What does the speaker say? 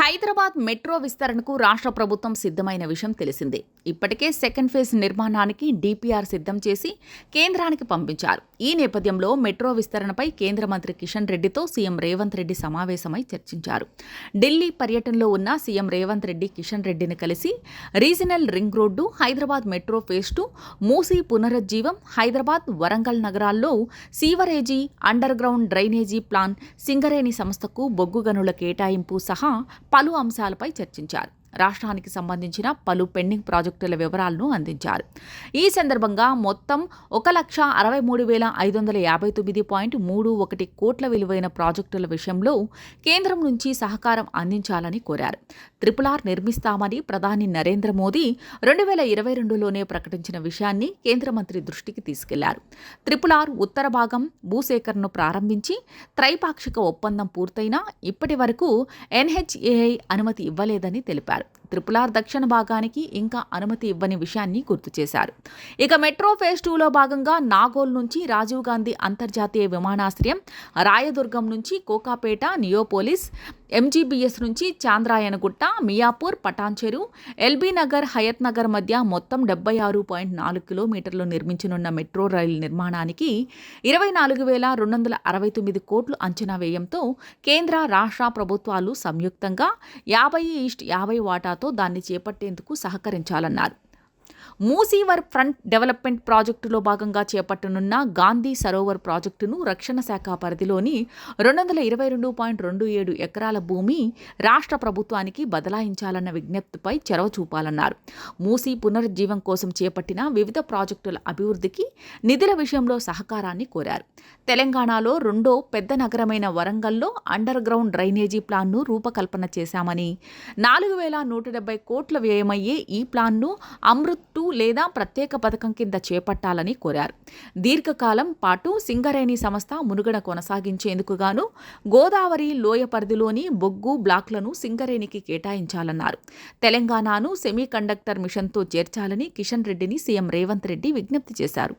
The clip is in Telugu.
హైదరాబాద్ మెట్రో విస్తరణకు రాష్ట్ర ప్రభుత్వం సిద్ధమైన విషయం తెలిసిందే. ఇప్పటికే సెకండ్ ఫేజ్ నిర్మాణానికి డిపిఆర్ సిద్ధం చేసి కేంద్రానికి పంపించారు. ఈ నేపథ్యంలో మెట్రో విస్తరణపై కేంద్ర మంత్రి కిషన్ రెడ్డితో సీఎం రేవంత్ రెడ్డి సమావేశమై చర్చించారు. ఢిల్లీ పర్యటనలో ఉన్న సీఎం రేవంత్ రెడ్డి కిషన్ రెడ్డిని కలిసి regional ring road Hyderabad metro phase two Musi పునరుజ్జీవం Hyderabad Warangal నగరాల్లో sewerage underground drainage plan Singareni సంస్థకు బొగ్గు గనుల కేటాయింపు సహా పలు అంశాలపై చర్చించారు. రాష్ట్రానికి సంబంధించిన పలు పెండింగ్ ప్రాజెక్టుల వివరాలను అందించారు. ఈ సందర్భంగా మొత్తం ఒక లక్ష అరవై మూడు వేల ఐదు వందల యాభై తొమ్మిది పాయింట్ మూడు ఒకటి కోట్ల విలువైన ప్రాజెక్టుల విషయంలో కేంద్రం నుంచి సహకారం అందించాలని కోరారు. త్రిపుల్ ఆర్ నిర్మిస్తామని ప్రధాని నరేంద్ర మోదీ రెండు వేల ఇరవై రెండులోనే ప్రకటించిన విషయాన్ని కేంద్ర మంత్రి దృష్టికి తీసుకెళ్ళారు. త్రిపుల్ ఆర్ ఉత్తర భాగం భూసేకరణను ప్రారంభించి త్రైపాక్షిక ఒప్పందం పూర్తయినా ఇప్పటి వరకు ఎన్హెచ్ఏఐ అనుమతి ఇవ్వలేదని తెలిపారు. that త్రిపులార్ దక్షిణ భాగానికి ఇంకా అనుమతి ఇవ్వని విషయాన్ని గుర్తు చేశారు. ఇక మెట్రో ఫేజ్ టూలో భాగంగా నాగోల్ నుంచి రాజీవ్ గాంధీ అంతర్జాతీయ విమానాశ్రయం రాయదుర్గం నుంచి కోకాపేట నియోపోలిస్ ఎంజీబీఎస్ నుంచి చాంద్రాయనగుట్ట మియాపూర్ పటాన్చెరు ఎల్బీ నగర్ హయత్ నగర్ మధ్య మొత్తం డెబ్బై ఆరు పాయింట్ నాలుగు కిలోమీటర్లు నిర్మించనున్న మెట్రో రైలు నిర్మాణానికి ఇరవై నాలుగు వేల రెండు వందల అరవై తొమ్మిది కోట్లు అంచనా వ్యయంతో కేంద్ర రాష్ట్ర ప్రభుత్వాలు సంయుక్తంగా యాభై ఈస్ట్ యాభై వాటాతో దాన్ని చేపట్టేందుకు సహకరించాలన్నారు మూసీవర్ ఫ్రంట్ డెవలప్మెంట్ ప్రాజెక్టులో భాగంగా చేపట్టనున్న గాంధీ సరోవర్ ప్రాజెక్టును రక్షణ శాఖ పరిధిలోని రెండు వందల ఇరవై రెండు పాయింట్ రెండు ఏడు ఎకరాల భూమి రాష్ట్ర ప్రభుత్వానికి బదలాయించాలన్న విజ్ఞప్తిపై చొరవ చూపాలన్నారు. మూసీ పునరుజ్జీవం కోసం చేపట్టిన వివిధ ప్రాజెక్టుల అభివృద్ధికి నిధుల విషయంలో సహకారాన్ని కోరారు. తెలంగాణలో రెండో పెద్ద నగరమైన వరంగల్లో అండర్ గ్రౌండ్ డ్రైనేజీ ప్లాన్ను రూపకల్పన చేశామని నాలుగు వేల నూట డెబ్బై కోట్ల వ్యయమయ్యే ఈ ప్లాన్ను అమృత్ టూ లేదా ప్రత్యేక పథకం కింద చేపట్టాలని కోరారు. దీర్ఘకాలం పాటు సింగరేణి సంస్థ మునుగడ కొనసాగించేందుకు గాను గోదావరి లోయ పరిధిలోని బొగ్గు బ్లాక్లను సింగరేణికి కేటాయించాలన్నారు. తెలంగాణను సెమీ కండక్టర్ మిషన్తో చేర్చాలని కిషన్ రెడ్డిని సీఎం రేవంత్ రెడ్డి విజ్ఞప్తి చేశారు.